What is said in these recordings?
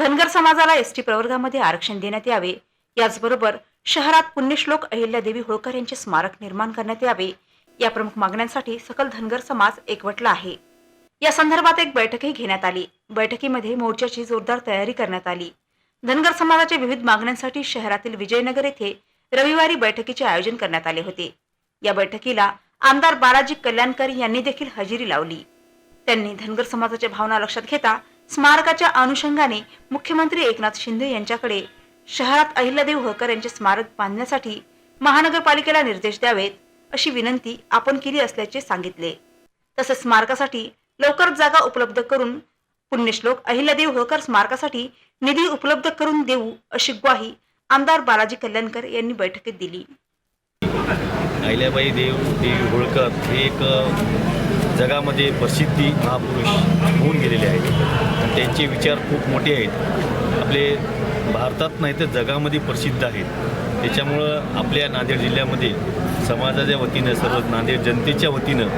धनगर समाजाला एसटी प्रवर्गामध्ये आरक्षण देण्यात यावे. याचबरोबर शहरात पुण्यश्लोक अहिल्यादेवी होळकर यांचे स्मारक निर्माण करण्यात यावे. या प्रमुख मागण्यांसाठी सकल धनगर समाज एकवटला आहे. या संदर्भात एक बैठकही घेण्यात आली. बैठकीमध्ये मोर्चाची जोरदार तयारी करण्यात आली. धनगर समाजाच्या विविध मागण्यांसाठी शहरातील विजयनगर येथे रविवारी बैठकीचे आयोजन करण्यात आले होते. या बैठकीला आमदार बालाजी कल्याणकर यांनी देखील हजेरी लावली. त्यांनी धनगर समाजाच्या भावना लक्षात घेता स्मारकाच्या अनुषंगाने मुख्यमंत्री एकनाथ शिंदे यांच्याकडे शहरात अहिल्यादेव होळकर यांचे स्मारक बांधण्यासाठी महानगरपालिकेला निर्देश द्यावेत अशी विनंती आपण केली असल्याचे सांगितले. तसेच स्मारकासाठी लवकर जागा उपलब्ध करून पुण्यश्लोक अहिल्यादेव होळकर स्मारकासाठी निधी उपलब्ध करून देऊ अशी ग्वाही आमदार बालाजी कल्याणकर यांनी बैठकीत दिली. अहिल्याबाई देव देवी होळकर हे एक जगामध्ये प्रसिद्धी महापुरुष होऊन गेलेले आहेत. त्यांचे विचार खूप मोठे आहेत. आपले भारतात नाही तर जगामध्ये प्रसिद्ध आहेत. त्याच्यामुळं आपल्या नांदेड जिल्ह्यामध्ये समाजाच्या वतीनं सर्व नांदेड जनतेच्या वतीनं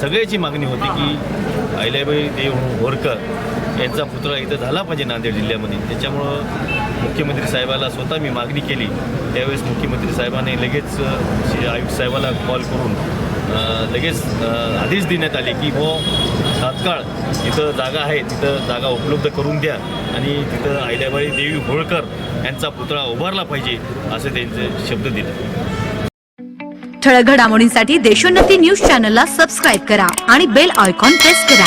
सगळ्याची मागणी होती की अहिल्याबाई देव होरकर यांचा पुतळा इथं झाला पाहिजे नांदेड जिल्ह्यामध्ये. त्याच्यामुळं मुख्यमंत्री साहेबाला स्वतः मी मागणी केली. त्यावेळेस मुख्यमंत्री साहेबांनी लगेच आयुक्त साहेबाला कॉल करून लगेच आदेश देण्यात आले की हो तात्काळ तिथं जागा आहे तिथं जागा उपलब्ध करून द्या आणि तिथं अहिल्याबाई देवी होळकर यांचा पुतळा उभारला पाहिजे असं त्यांचे शब्द दिले. ठळक घडामोडींसाठी देशोन्नती न्यूज चॅनलला सबस्क्राईब करा आणि बेल आयकॉन प्रेस करा.